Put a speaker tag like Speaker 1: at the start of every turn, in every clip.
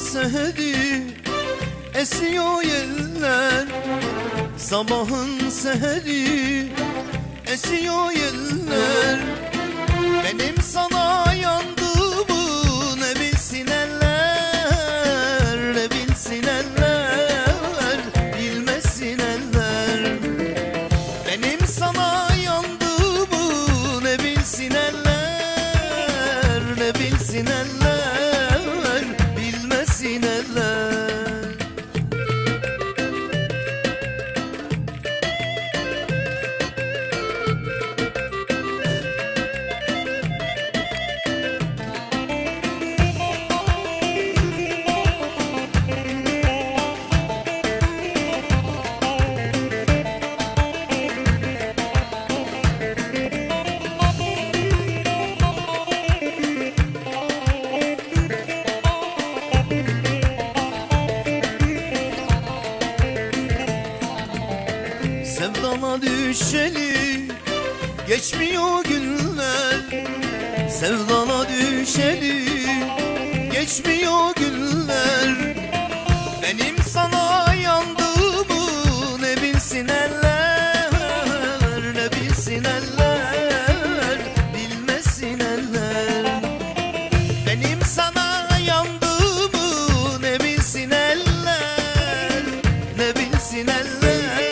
Speaker 1: seheri Esiyor yeller Sabahın seheri Esiyor yeller Benim sana yandığımı ne bilsin eller Ne bilsin eller. Bilmesin eller. Benim sana Sevdana düşeli Geçmiyor günler. Sevdana düşeli Geçmiyor günler. Benim sana yandığımı Ne bilsin eller Ne bilsin eller Bilmesin eller. Benim sana yandığımı ne bilsin eller Ne bilsin eller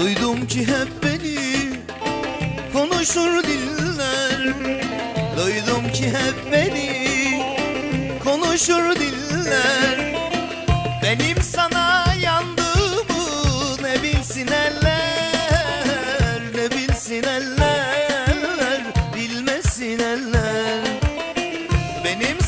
Speaker 1: Duydum ki hep beni konuşur diller. Duydum ki hep beni konuşur diller. Benim sana yandığımı ne bilsin eller Ne bilsin eller bilmesin eller. Benim